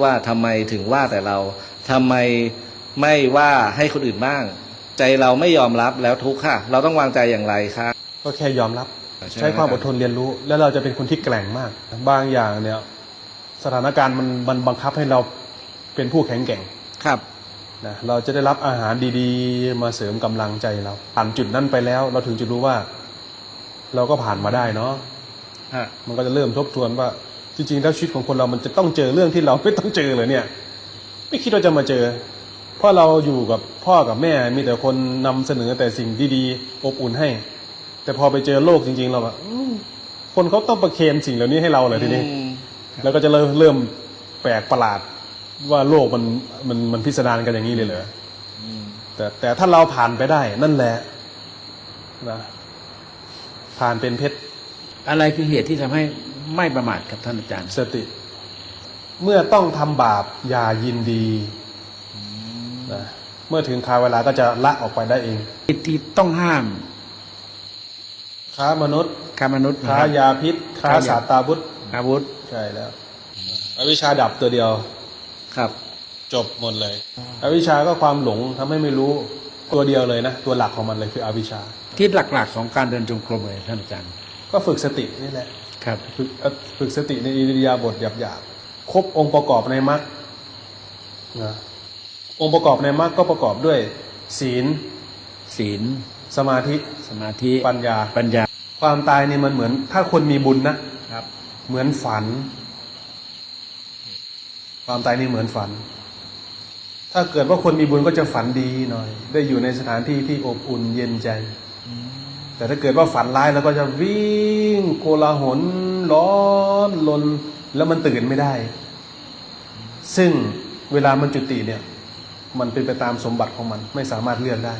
ว่าทำไมถึงว่าแต่เราทำไมไม่ว่าให้คนอื่นบ้าง ใจเราไม่ยอมรับแล้วทุกข์ค่ะ เราต้องวางใจอย่างไรคะก็แค่ยอมรับใช่ไหมใช้ความอดทนเรียนรู้ แล้วเราจะเป็นคนที่แกร่งมาก บางอย่างเนี่ย สถานการณ์มันมันบังคับให้เราเป็นผู้แข็งแกร่งครับนะเราจะได้รับอาหารดีๆ มาเสริมกำลังใจเราผ่านจุดนั้นไปแล้ว เราถึงจะรู้ว่า เราก็ผ่านมาได้เนาะฮะมันก็จะเริ่มทบทวนว่า จริงๆแล้วชีวิตของคนเรามันจะต้องเจอเรื่องที่เราไม่ต้องเจอเลยเนี่ย ไม่คิดว่าจะมาเจอ เพราะเราอยู่กับพ่อกับแม่มีแต่คนนำเสนอแต่สิ่งดีๆ อบอุ่นให้ แต่พอไปเจอโลกจริง ๆ เราแบบอืมคนเขาต้องประเคนสิ่งเหล่านี้ให้เราเลยทีนี้อืมแล้วก็จะเริ่มเริ่มแปลกประหลาดว่าโลกมันมันมันพิสดารกันอย่างนี้เลยเหรออแต่แต่ถ้าเราผ่านไปได้นั่นแหละนะผ่านเป็นเพชร อะไรคือเหตุที่ทำให้ ไม่ประมาทครับท่านอาจารย์ สติ เมื่อต้องทำบาปอย่ายินดีนะเมื่อถึงคราวเวลาก็จะละออกไปได้เองที่ต้องห้าม ค้ามนุษย์ค้ามนุษย์นะค้าครับยาพิษ ค้าค้ายาสาตาพุทธอาวุธใช่แล้ว อวิชชาดับตัวเดียวครับ จบหมดเลย อวิชชาก็ความหลงทำให้ไม่รู้ตัวเดียวเลยนะ ตัวหลักของมันเลยคืออวิชชาที่หลักๆของการเดินจงกรมเลยท่านอาจารย์ ก็ฝึกสตินี่แหละ ครับฝึกเอ่อฝึกสติในอิริยาบถหยาบๆครบองค์ประกอบในมรรคนะองค์ประกอบในมรรคก็ประกอบด้วย ศีล ศีล สมาธิ สมาธิ ปัญญา ปัญญา ความตายนี่มันเหมือน ถ้าคนมีบุญนะครับ เหมือนฝัน ความตายนี่เหมือนฝัน ถ้าเกิดว่าคนมีบุญก็จะฝันดีหน่อย ได้อยู่ในสถานที่ที่อบอุ่นเย็นใจ แต่ถ้าเกิดว่าฝันร้ายแล้วก็จะวิ่งโกลาหลร้อนลนแล้วมันตื่นไม่ได้ ซึ่งเวลามันจุติเนี่ย มันเป็นไปตามสมบัติของมันไม่สามารถเลือกได้